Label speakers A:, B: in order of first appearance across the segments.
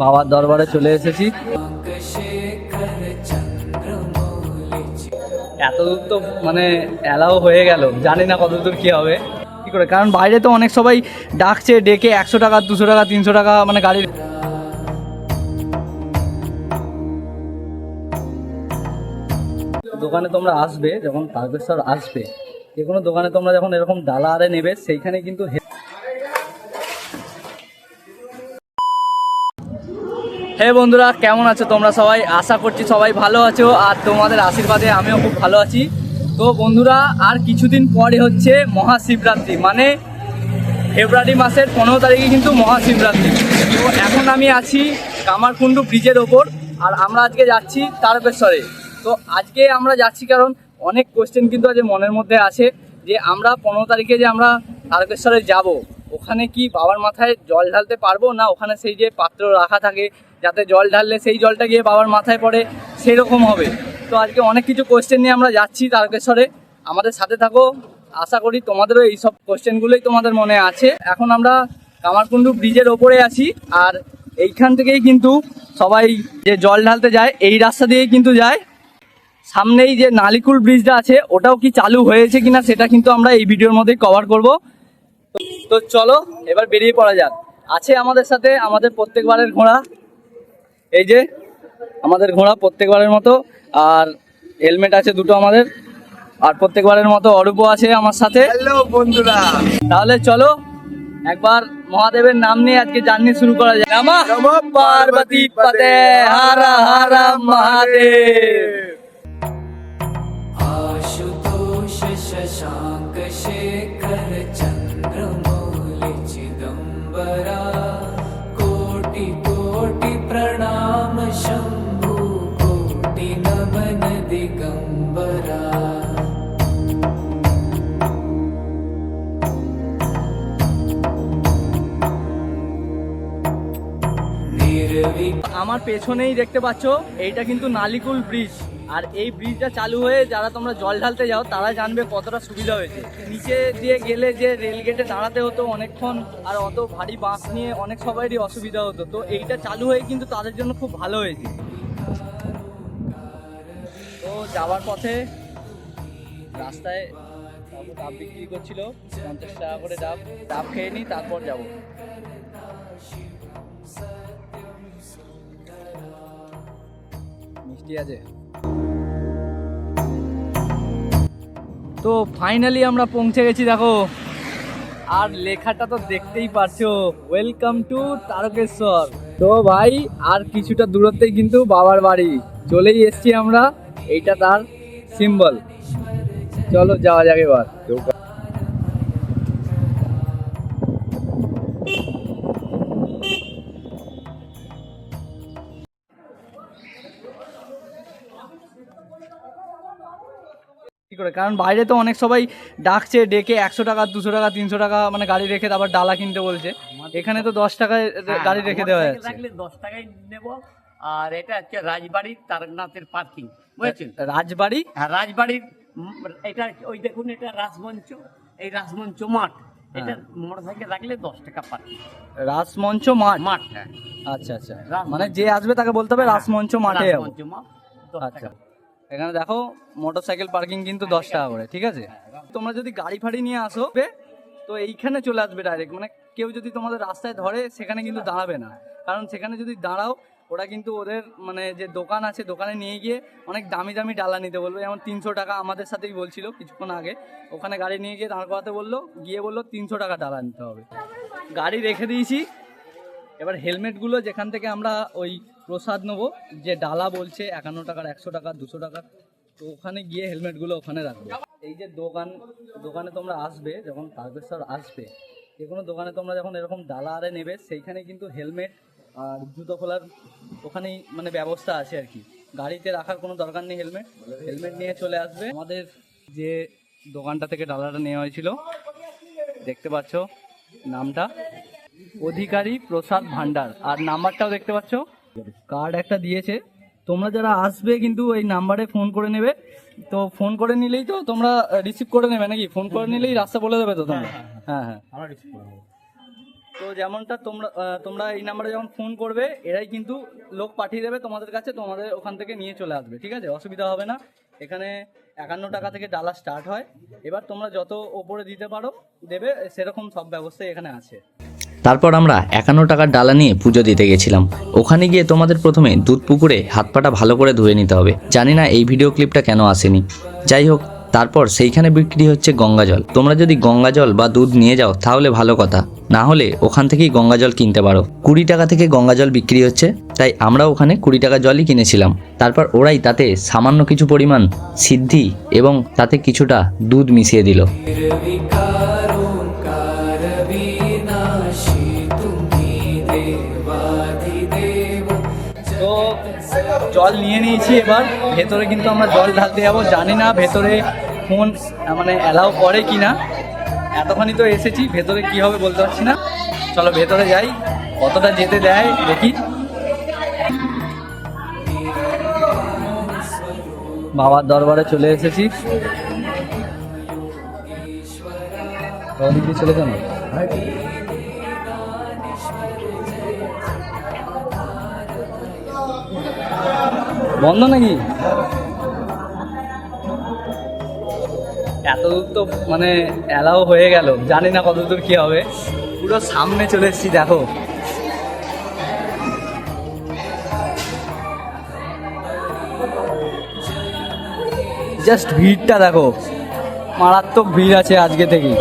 A: বাবার দরবারে চলে এসেছি। এতদূর তো মানে অ্যালাও হয়ে গেল। জানি না কতদূর কি হবে। কি করে? কারণ বাইরে তো অনেক সবাই ডাকছে, ডেকে একশো টাকা, দুশো টাকা, তিনশো টাকা মানে গাড়ির দোকানে তোমরা আসবে যখন তারকেশ্বর আসবে। যে কোনো দোকানে তোমরা যখন এরকম ডালা আরে নেবে, সেইখানে কিন্তু হে- বন্ধুরা, কেমন আছো তোমরা সবাই? আশা করছি সবাই ভালো আছো আর তোমাদের আশীর্বাদে আমিও খুব ভালো আছি। তো বন্ধুরা, আর কিছুদিন পরে হচ্ছে মহাশিবরাত্রি মানে ফেব্রুয়ারি মাসের পনেরো তারিখে কিন্তু মহাশিবরাত্রি। তো এখন আমি আছি কামারকুণ্ডু ব্রিজের ওপর আর আমরা আজকে যাচ্ছি তারকেশ্বরে। তো আজকে আমরা যাচ্ছি কারণ অনেক কোয়েশ্চেন কিন্তু আজ মনের মধ্যে আছে যে আমরা পনেরো তারিখে যে আমরা তারকেশ্বরে যাব ওখানে কি বাবার মাথায় জল ঢালতে পারব? না, ওখানে সেই যে পাত্র রাখা থাকে, যাতে জল ঢাললে সেই জলটা গিয়ে বাবার মাথায় পড়ে, সেরকম হবে। তো আজকে অনেক কিছু কোশ্চেন নিয়ে আমরা যাচ্ছি তারকেশ্বরে। আমাদের সাথে থাকো, আশা করি তোমাদেরও এই সব কোশ্চেনগুলোই তোমাদের মনে আছে। এখন আমরা কামারকুণ্ডু ব্রিজের ওপরে আছি, আর এইখান থেকেই কিন্তু সবাই যে জল ঢালতে যায়, এই রাস্তা দিয়েই কিন্তু যায়। সামনেই যে নালিকুল ব্রিজটা আছে, ওটাও কি চালু হয়েছে কিনা, সেটা কিন্তু আমরা এই ভিডিওর মধ্যেই কভার করব। তো চলো এবার বেরিয়ে পড়া যাক। আছে আমাদের সাথে আমাদের প্রত্যেকবারের ঘোড়া। এই যে আমাদের ঘোড়া প্রত্যেকবারের মতো আর হেলমেট আছে দুটো আমাদের। আর প্রত্যেকবারের মতো অরূপ আছে আমার সাথে।
B: হ্যালো বন্ধুরা।
A: তাহলে চলো একবার মহাদেবের নাম নিয়ে আজকে জার্নি শুরু করা যায় নমঃ পার্বতী পতে হারা হারা মহাদেব। আমার পেছনেই দেখতে পাচ্ছ, এইটা কিন্তু নালিকুল ব্রিজ। আর এই ব্রিজটা চালু হয়ে যারা তোমরা জল ঢালতে যাও, তারা জানবে কতটা সুবিধা হয়েছে। নিচে দিয়ে গেলে যে রেল গেটে দাঁড়াতে হতো অনেকক্ষণ, আর অত ভারী বাস নিয়ে অনেক সবারই অসুবিধা হতো। তো এইটা চালু হয়ে কিন্তু তাদের জন্য খুব ভালো হয়েছে। তো যাওয়ার পথে রাস্তায় ডাব বিক্রি করছিল, পঞ্চাশ টাকা করে ডাব। ডাব খেয়ে নিই তারপর যাব। মিষ্টি আছে। তো ফাইনালি আমরা পৌঁছে গেছি, দেখো। আর লেখাটা তো দেখতেই পারছ। Welcome to Tarakeswar. তো ভাই, আর কিছুটা দূরত্বেই কিন্তু বাবার বাড়ি। চলেই এসছি আমরা, এইটা তার সিম্বল চলো যাওয়া যাক এবার। করে। কারণ বাইরে তো অনেক সবাই ডাকছে ডেকে একশো টাকা দুশো টাকা তিনশো টাকা মানে গাড়ি রেখে আবার ডালা কিনতে বলছে। এখানে তো দশ টাকায় গাড়ি রেখে দেওয়া যাচ্ছে।
C: দশ টাকায় নেব। আর এটা হচ্ছে রাজবাড়ির তারকনাথের পার্কিং বুঝেছেন?
A: রাজবাড়ি?
C: হ্যাঁ রাজবাড়ির এটা ওই দেখুন এটা রাসমঞ্চ এই রাসমঞ্চ মাঠ। এটা মোটরসাইকেল রাখলে দশ টাকা পার্কিং
A: রাসমঞ্চ মাঠ?
C: মাঠ হ্যাঁ।
A: আচ্ছা আচ্ছা। মানে যে আসবে তাকে বলতে হবে রাসমঞ্চ মাঠে
C: রাসমঞ্চ মাঠ দশ
A: আচ্ছা।
C: টাকা।
A: এখানে দেখো মোটরসাইকেল পার্কিং কিন্তু দশ টাকা করে ঠিক আছে? তোমরা যদি গাড়ি ফাড়ি নিয়ে আসো তো এইখানে চলে আসবে ডাইরেক্ট মানে কেউ যদি তোমাদের রাস্তায় ধরে সেখানে কিন্তু দাঁড়াবে না। কারণ সেখানে যদি দাঁড়াও ওরা কিন্তু ওদের মানে যে দোকান আছে দোকানে নিয়ে গিয়ে অনেক দামি দামি ডালা নিতে বলবে। যেমন তিনশো টাকা আমাদের সাথেই বলছিল কিছুক্ষণ আগে। ওখানে গাড়ি নিয়ে গিয়ে দাঁড় করাতে বলল গিয়ে বলল তিনশো টাকা ডালা নিতে হবে। গাড়ি রেখে দিয়েছি। এবার হেলমেটগুলো যেখান থেকে আমরা ওই প্রসাদ নেব। যে ডালা বলছে একান্ন টাকার, একশো টাকা দুশো টাকা তো ওখানে গিয়ে হেলমেটগুলো ওখানে রাখবে। এই যে দোকান, দোকানে তোমরা আসবে, যখন তারকেশ্বর আসবে, যে কোনো দোকানে তোমরা যখন এরকম ডালা আরে নেবে, সেইখানে কিন্তু হেলমেট আর জুতো খোলার ওখানেই মানে ব্যবস্থা আছে আর কি। গাড়িতে রাখার কোনো দরকার নেই হেলমেট। হেলমেট নিয়ে চলে আসবে। আমাদের যে দোকানটা থেকে ডালাটা নেওয়া হয়েছিল, দেখতে পাচ্ছ নামটা? অধিকারী প্রসাদ ভান্ডার। আর নাম্বারটাও দেখতে পাচ্ছ? কার্ড একটা দিয়েছে। তোমরা যারা আসবে কিন্তু এই নাম্বারে ফোন করে নেবে। তো ফোন করে নিলেই তো তোমরা রিসিভ করে নেবে নাকি? ফোন করে নিলেই রাস্তা বলে দেবে তো তোমরা? হ্যাঁ হ্যাঁ তো যেমনটা তোমরা তোমরা এই নাম্বারে যখন ফোন করবে এরাই কিন্তু লোক পাঠিয়ে দেবে তোমাদের কাছে তোমাদের ওখান থেকে নিয়ে চলে আসবে ঠিক আছে? অসুবিধা হবে না। এখানে একান্ন টাকা থেকে ডালা স্টার্ট হয়। এবার তোমরা যত ওপরে দিতে পারো দেবে সেরকম সব ব্যবস্থাই এখানে আছে।
B: তারপর আমরা একান্ন টাকার ডালা নিয়ে পুজো দিতে গেছিলাম। ওখানে গিয়ে তোমাদের প্রথমে দুধ পুকুরে হাত পাটা ভালো করে ধুয়ে নিতে হবে। জানি না এই ভিডিও ক্লিপটা কেন আসেনি। যাই হোক, তারপর সেইখানে বিক্রি হচ্ছে গঙ্গা জল। তোমরা যদি গঙ্গা জল বা দুধ নিয়ে যাও, তাহলে ভালো কথা। না হলে ওখান থেকেই গঙ্গা জল কিনতে পারো। কুড়ি টাকা থেকে গঙ্গা জল বিক্রি হচ্ছে, তাই আমরা ওখানে কুড়ি টাকা জলই কিনেছিলাম। তারপর ওরাই তাতে সামান্য কিছু পরিমাণ সিদ্ধি এবং তাতে কিছুটা দুধ মিশিয়ে দিল।
A: জল নিয়ে নিয়েছি এবার। ভেতরে কিন্তু আমরা জল ঢালতে যাব। জানি না ভেতরে ফোন মানে অ্যালাউ করে কি না এতখানি তো এসেছি, ভেতরে কি হবে বলতে পারছি না। চলো ভেতরে যাই, কতটা যেতে দেয় দেখি। বাবার দরবারে চলে এসেছি। চলে যান বন্ধ নাকি? এত দূর তো মানে অ্যালাও হয়ে গেল। জানি না কত দূর কি হবে। পুরো সামনে চলে এসেছি দেখো। জাস্ট ভিড়টা দেখো। মারাত্মক ভিড় আছে আজকে থেকেই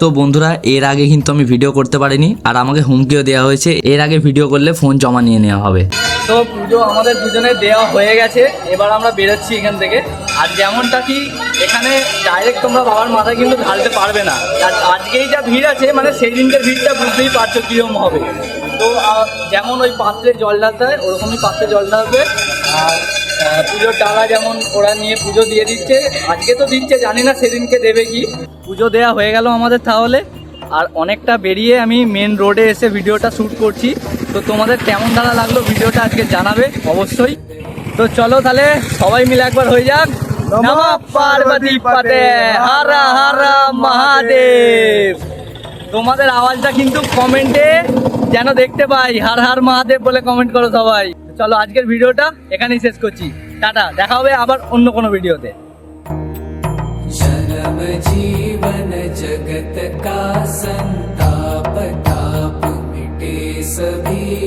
B: তো বন্ধুরা এর আগে কিন্তু আমি ভিডিও করতে পারিনি আর আমাকে হুমকিও দেওয়া হয়েছে। এর আগে ভিডিও করলে ফোন জমা নিয়ে নেওয়া হবে।
A: তো পুজো আমাদের দুজনে দেওয়া হয়ে গেছে। এবার আমরা বেরোচ্ছি এখান থেকে। আর যেমনটা কি, এখানে ডাইরেক্ট তোমরা বাবার মাথায় কিন্তু ঢালতে পারবে না। আর আজকেই যা ভিড় আছে মানে সেই দিনকার ভিড়টা বুঝতেই পারছ কীরকম হবে। তো যেমন ওই পাত্রে জল ঢালতে হয়, ওরকমই পাত্রে জল ঢালবে। আর পুজোর ডালা যেমন ওরা নিয়ে পুজো দিয়ে দিচ্ছে, আজকে তো দিচ্ছে, জানি না সেদিনকে দেবে কি। পুজো দেওয়া হয়ে গেল আমাদের তাহলে। আর অনেকটা বেরিয়ে আমি মেন রোডে এসে ভিডিওটা শ্যুট করছি। তো তোমাদের কেমন দাঁড়া লাগল ভিডিওটা আজকে জানাবে অবশ্যই। তো চলো তাহলে সবাই মিলে একবার হয়ে যাক। নমঃ পার্বতী পাতে হারা হারা মহাদেব। তোমাদের আওয়াজটা কিন্তু কমেন্টে যেন দেখতে পাই। হার হার মহাদেব বলে কমেন্ট করো সবাই। চলো আজকের ভিডিওটা এখানেই শেষ করছি। টাটা দেখা হবে আবার অন্য কোনো ভিডিওতে
D: जीवन जगत का संताप ताप मिटे सभी